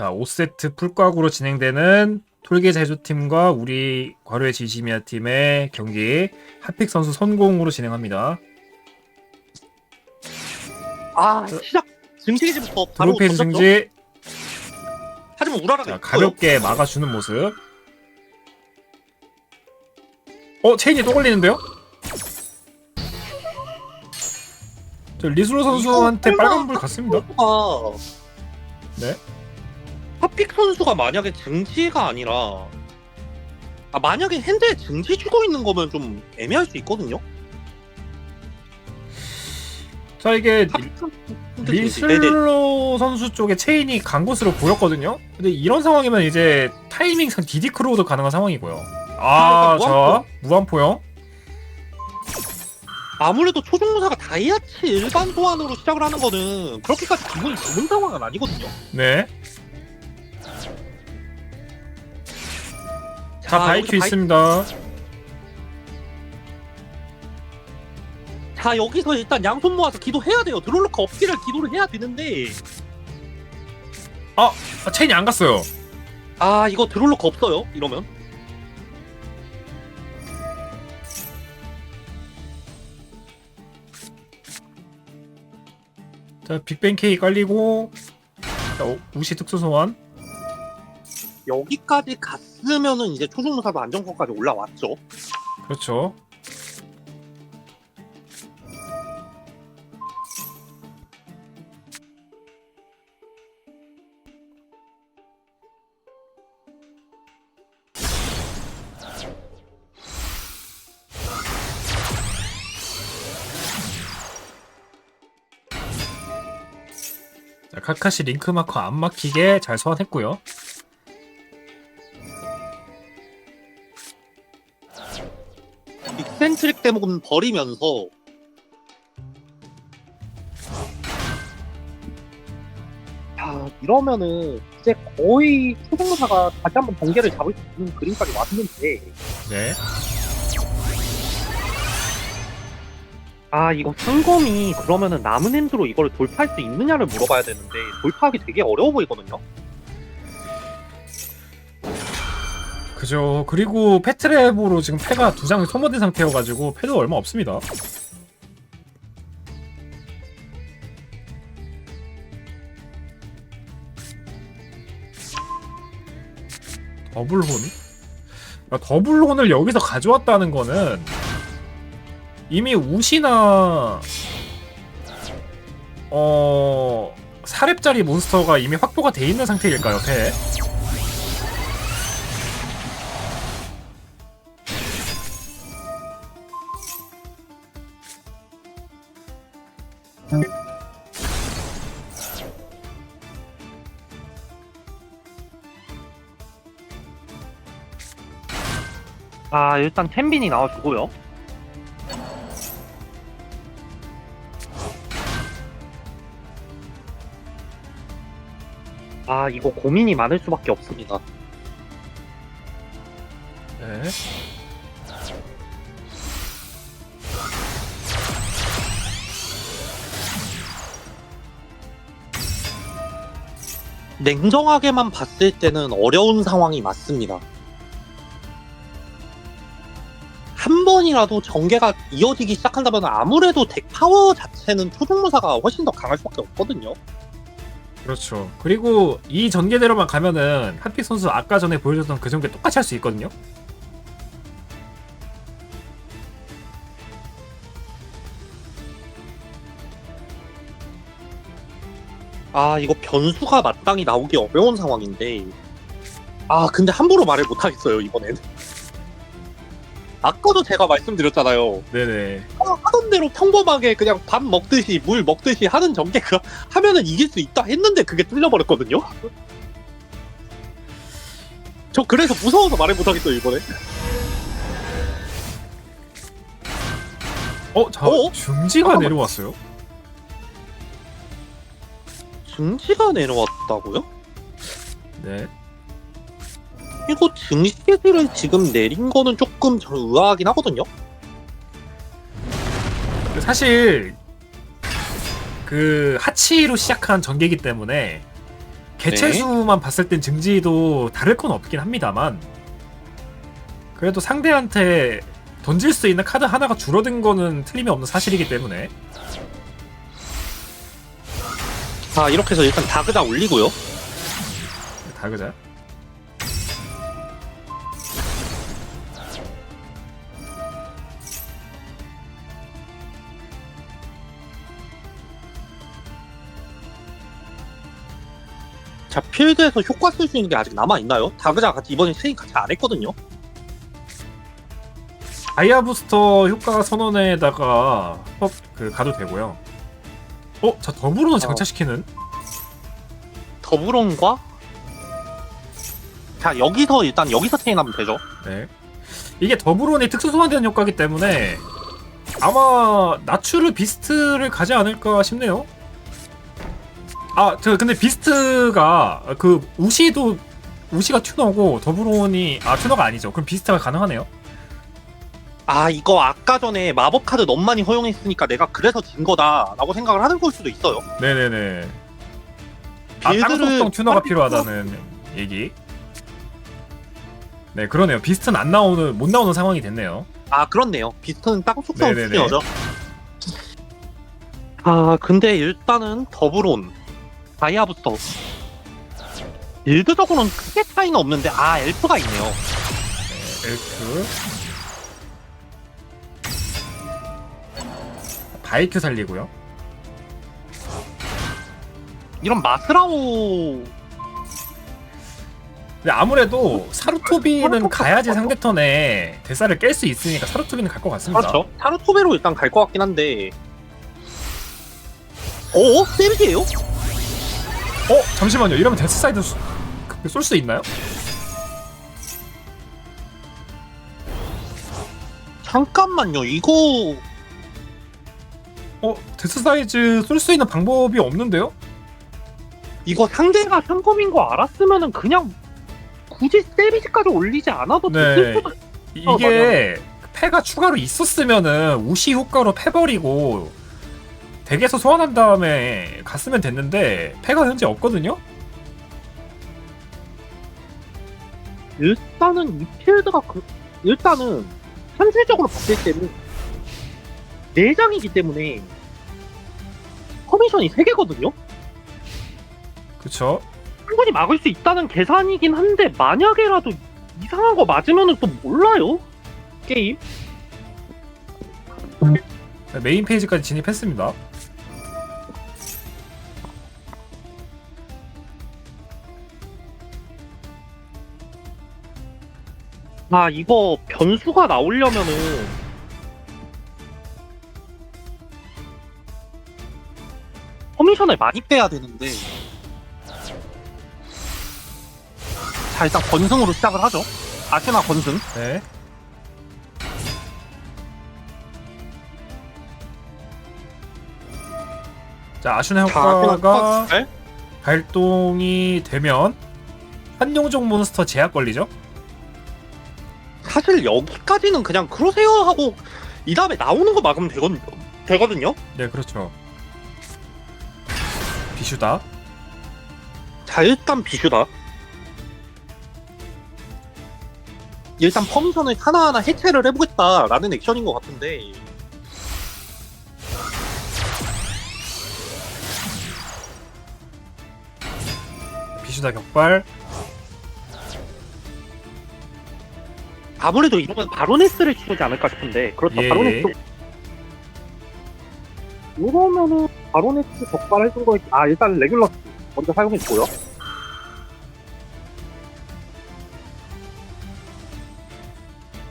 자, 5세트 풀과구로 진행되는 톨게 제주팀과 우리 과로의 지시미아 팀의 경기 핫픽 선수 선공으로 진행합니다. 아 시작 증식이지부터 바로 드롭 페이지 던졌죠? 승지 하지만 우라라가 자, 있어요. 가볍게 막아주는 모습. 어, 체인이 또 걸리는데요? 저 리슬로 선수한테 이거 빨간 불 갔습니다. 네. 핫픽 선수가 만약에 증지가 아니라 아 만약에 핸드에 증지 주고 있는 거면 좀 애매할 수 있거든요. 자, 이게 핫픽 선수 핸드 증지. 네네. 리슬로 선수 쪽에 체인이 간 것으로 보였거든요. 근데 이런 상황이면 이제 타이밍상 디디 크로우도 가능한 상황이고요. 아, 아, 자, 무한포. 무한포형. 아무래도 초중무사가 다이아치 일반 소환으로 시작을 하는 거는 그렇게까지 기분이 좋은 상황은 아니거든요. 네. 자, 아, 바이큐 여기서 바이- 있습니다. 자 여기서 일단 양손 모아서 기도해야 돼요. 드롤로카 없기를 기도를 해야 되는데 아, 체인이 안 갔어요. 아 이거 드롤로카 없어요. 이러면 자, 빅뱅 K 깔리고 자, 오- 우시 특수 소환. 여기까지 갔으면은 이제 초중무사도 안정권까지 올라왔죠. 그렇죠. 자, 카카시 링크 마커 안 막히게 잘 소환했고요. 익센트릭 대목은 버리면서 야 이러면은 이제 거의 초중무사가 다시 한번 번개를 잡을 수 있는 그림까지 왔는데 네. 아 이거 상검이 그러면은 남은 핸드로 이걸 돌파할 수 있느냐를 물어봐야 되는데 돌파하기 되게 어려워 보이거든요. 그죠. 그리고 패트랩으로 지금 패가 두 장이 소모된 상태여가지고 패도 얼마 없습니다. 더블혼? 야, 더블 혼을 여기서 가져왔다는 거는 이미 우시나 어 4렙짜리 몬스터가 이미 확보가 돼 있는 상태일까요, 패? 아 일단 텐빈이 나와주고요. 아 이거 고민이 많을 수밖에 없습니다. 네. 냉정하게만 봤을 때는 어려운 상황이 맞습니다. 한 번이라도 전개가 이어지기 시작한다면 아무래도 덱 파워 자체는 초중무사가 훨씬 더 강할 수밖에 없거든요. 그렇죠. 그리고 이 전개대로만 가면은 핫픽 선수 아까 전에 보여줬던 그 전개 똑같이 할 수 있거든요. 아 이거 변수가 마땅히 나오기 어려운 상황인데 아 근데 함부로 말을 못하겠어요 이번엔 아까도 제가 말씀드렸잖아요 네네. 하- 하던 대로 평범하게 그냥 밥 먹듯이 물 먹듯이 하는 전개 그 하면은 이길 수 있다 했는데 그게 뚫려버렸거든요 저 그래서 무서워서 말을 못하겠어요 이번에 어, 자, 어? 중지가. 내려왔어요. 증시가 내려왔다고요? 네. 이거 증시를 지금 내린 거는 조금 저 의아하긴 하거든요 사실 그 하치로 시작한 전개이기 때문에 개체 네. 수만 봤을 땐 증지도 다를 건 없긴 합니다만 그래도 상대한테 던질 수 있는 카드 하나가 줄어든 거는 틀림이 없는 사실이기 때문에 자 이렇게 해서 일단 다그다 올리고요. 다그자 자 필드에서 효과 쓸 수 있는 게 아직 남아 있나요? 다그자 같이 이번에 체인 같이 안 했거든요. 아이아 부스터 효과 선언에다가 어, 그 가도 되고요. 어, 자 더불어는 장착시키는 더불온과 자 여기서 일단 여기서 체인하면 되죠. 네. 이게 더불어니 특수 소환되는 효과기 때문에 아마 나추르 비스트를 가지 않을까 싶네요. 아, 저 근데 비스트가 그 우시도 우시가 튜너고 더불어니 아 튜너가 아니죠. 그럼 비스트가 가능하네요. 아 이거 아까 전에 마법 카드 너무 많이 허용했으니까 내가 그래서 진 거다라고 생각을 하는 걸 수도 있어요. 네네네. 아, 빌드를 땅속성 튜너가 필요하다는 얘기. 네, 그러네요. 비스트는 안 나오는 못 나오는 상황이 됐네요. 아 그렇네요. 비스트는 땅 속성 네네네. 수준이죠. 아 근데 일단은 더블온 다이아부터 빌드적으로는 크게 차이는 없는데 아 엘프가 있네요. 네, 엘프. 바이큐 살리고요. 이런 마스라오 근데 아무래도 사루토비는 가야지 상대 턴에 대사를 깰 수 있으니까 사루토비는 갈 것 같습니다. 그렇죠. 타르토베로 일단 갈 것 같긴 한데 어? 세비지예요? 어 잠시만요. 이러면 데스 사이드 쏠수 있나요? 잠깐만요. 이거 어 데스 사이즈 쏠 수 있는 방법이 없는데요? 이거 상대가 상검인 거 알았으면은 그냥 굳이 세비지까지 올리지 않아도 네. 됐을 수도 어, 이게 패가 추가로 있었으면은 우시 효과로 패버리고 덱에서 소환한 다음에 갔으면 됐는데 패가 현재 없거든요. 일단은 이 필드가 그, 일단은 현실적으로 봤을 때는 4장이기 때문에 커미션이 3개거든요? 그쵸? 충분히 막을 수 있다는 계산이긴 한데 만약에라도 이상한 거 맞으면은 또 몰라요? 게임? 네, 메인 페이지까지 진입했습니다. 아 이거 변수가 나오려면은 커미션을 많이 빼야 되는데 자 일단 건승으로 시작을 하죠 아시나 건승 네. 자 아슈나 효과가 네? 발동이 되면 한용종 몬스터 제약 걸리죠? 사실 여기까지는 그냥 그러세요 하고 이 다음에 나오는 거 막으면 되거든요 되거든요 네 그렇죠. 비슈다. 자 일단 비슈다 일단 퍼미션을 하나하나 해체를 해보겠다라는 액션인 것 같은데 비슈다 격발. 아무래도 이러면 바로네스를 치르지 않을까 싶은데 그렇죠 예. 바로네스 이러면은 바로네스 적발해준 거, 아 일단 레귤러스 먼저 사용해주고요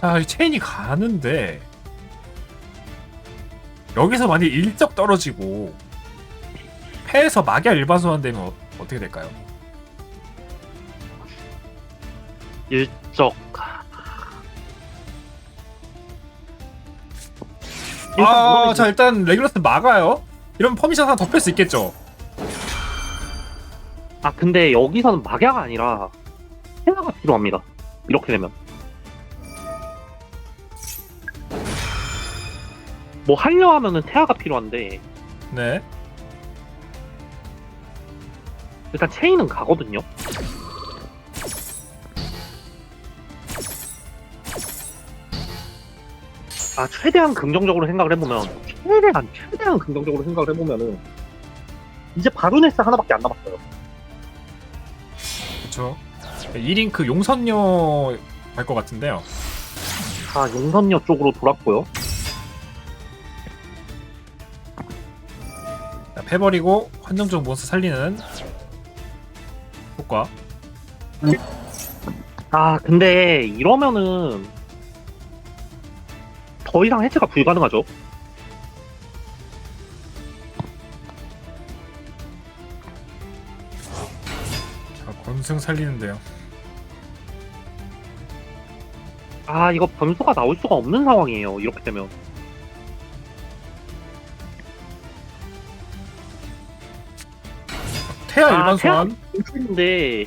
자, 이 체인이 가는데 여기서 만약 일적 떨어지고 패에서 막야 일반 소환되면 어, 어떻게 될까요? 일적 아, 자 일단 레귤러스 막아요. 이러면 퍼미션 하나 더 뺄 수 있겠죠. 아 근데 여기서는 막야가 아니라 헤나가 필요합니다 이렇게 되면 뭐 하려 하면은 태아가 필요한데 네. 일단 체인은 가거든요. 아 최대한 긍정적으로 생각을 해보면 최대한 최대한 긍정적으로 생각을 해보면은 이제 바루네스 하나밖에 안 남았어요. 그쵸 2링크 용선녀 갈 것 같은데요 아 용선녀 쪽으로 돌았고요. 자, 패버리고 환경적 몬스터 살리는 효과 아 근데 이러면은 더 이상 해체가 불가능하죠. 자 권승 살리는데요 아 이거 변수가 나올 수가 없는 상황이에요. 이렇게 되면. 태아 아, 일반 소환 근데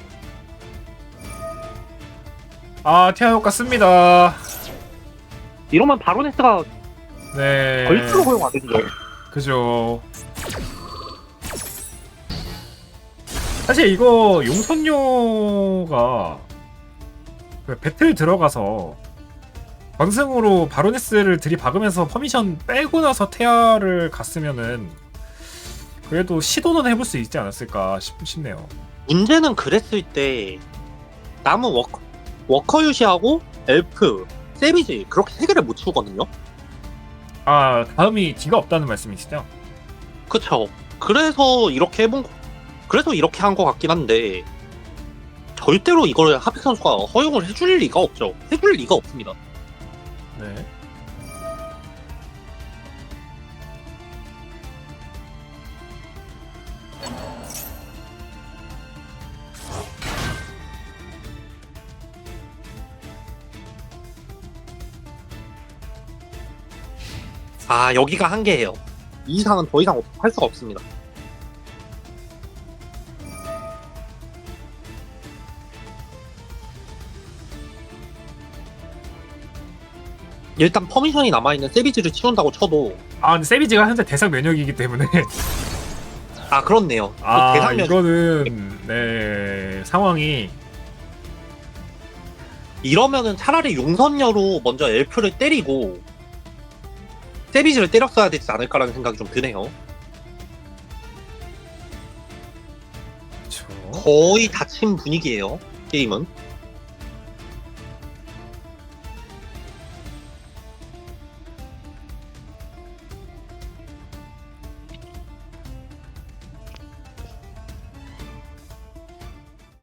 아 태아 효과 씁니다 이러면 바로네스가 네 절대로 허용 안 되죠. 그죠. 사실 이거 용선료가 그 배틀 들어가서 권승으로 바로네스를 들이박으면서 퍼미션 빼고 나서 태아를 갔으면은 그래도 시도는 해볼 수 있지 않았을까 싶, 싶네요. 문제는 그랬을 때 남은 워커, 워커 유시하고 엘프, 세비지 그렇게 세 개를 못 치우거든요. 아 다음이 뒤가 없다는 말씀이시죠? 그쵸. 그래서 이렇게 해본 거- 그래서 이렇게 한 것 같긴 한데 절대로 이걸 하픽 선수가 허용을 해줄 리가 없죠. 해줄 리가 없습니다. 네. 아 여기가 한계예요. 이 이상은 더 이상 할 수가 없습니다. 일단 퍼미션이 남아있는 세비지를 치운다고 쳐도 아 근데 세비지가 현재 대상 면역이기 때문에 아 그렇네요. 아 대상면 이거는 네 상황이 이러면은 차라리 용선녀로 먼저 엘프를 때리고 세비지를 때렸어야 되지 않을까라는 생각이 좀 드네요. 그쵸. 거의 닫힌 분위기예요. 게임은.